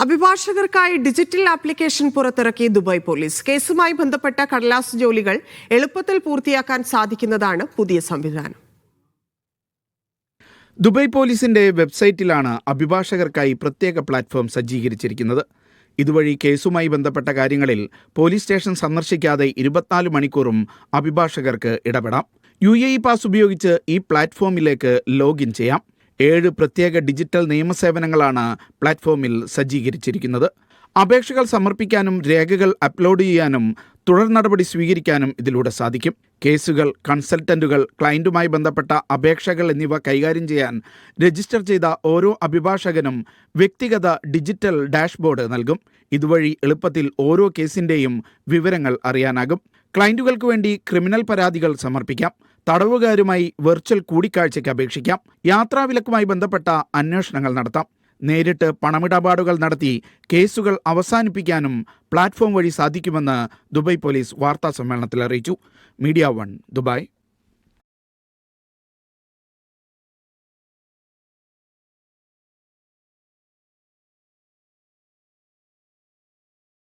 അഭിഭാഷകർക്കായി digital application പുറത്തിറക്കി Dubai police. കേസുമായി ബന്ധപ്പെട്ട കടലാസ് ജോലികൾ എളുപ്പത്തിൽ പൂർത്തിയാക്കാൻ സാധിക്കുന്നതാണ് പുതിയ സംവിധാനം. ദുബായ് പോലീസിന്റെ വെബ്സൈറ്റിലാണ് അഭിഭാഷകർക്കായി പ്രത്യേക പ്ലാറ്റ്ഫോം സജ്ജീകരിച്ചിരിക്കുന്നത്. ഇതുവഴി കേസുമായി ബന്ധപ്പെട്ട കാര്യങ്ങളിൽ പോലീസ് സ്റ്റേഷൻ സന്ദർശിക്കാതെ ഇരുപത്തിനാല് മണിക്കൂറും അഭിഭാഷകർക്ക് ഇടപെടാം. യു എ ഇ പാസ് ഉപയോഗിച്ച് ഈ പ്ലാറ്റ്ഫോമിലേക്ക് ലോഗിൻ ചെയ്യാം. ഏഴ് പ്രത്യേക ഡിജിറ്റൽ നിയമസേവനങ്ങളാണ് പ്ലാറ്റ്ഫോമിൽ സജ്ജീകരിച്ചിരിക്കുന്നത്. അപേക്ഷകൾ സമർപ്പിക്കാനും രേഖകൾ അപ്ലോഡ് ചെയ്യാനും തുടർ നടപടി സ്വീകരിക്കാനും ഇതിലൂടെ സാധിക്കും. കേസുകൾ കൺസൾട്ടന്റുകൾ ക്ലയന്റുമായി ബന്ധപ്പെട്ട അപേക്ഷകൾ എന്നിവ കൈകാര്യം ചെയ്യാൻ രജിസ്റ്റർ ചെയ്ത ഓരോ അഭിഭാഷകനും വ്യക്തിഗത ഡിജിറ്റൽ ഡാഷ്ബോർഡ് നൽകും. ഇതുവഴി എളുപ്പത്തിൽ ഓരോ കേസിന്റെയും വിവരങ്ങൾ അറിയാനാകും. ക്ലയന്റുകൾക്ക് വേണ്ടി ക്രിമിനൽ പരാതികൾ സമർപ്പിക്കാം. തടവുകാരുമായി വെർച്വൽ കൂടിക്കാഴ്ചയ്ക്ക് അപേക്ഷിക്കാം. യാത്രാവിലക്കുമായി ബന്ധപ്പെട്ട അന്വേഷണങ്ങൾ നടത്താം. നേരിട്ട് പണമിടപാടുകൾ നടത്തി കേസുകൾ അവസാനിപ്പിക്കാനും പ്ലാറ്റ്ഫോം വഴി സാധിക്കുമെന്ന് ദുബായ് പോലീസ് വാർത്താ സമ്മേളനത്തിൽ അറിയിച്ചു. Media one Dubai.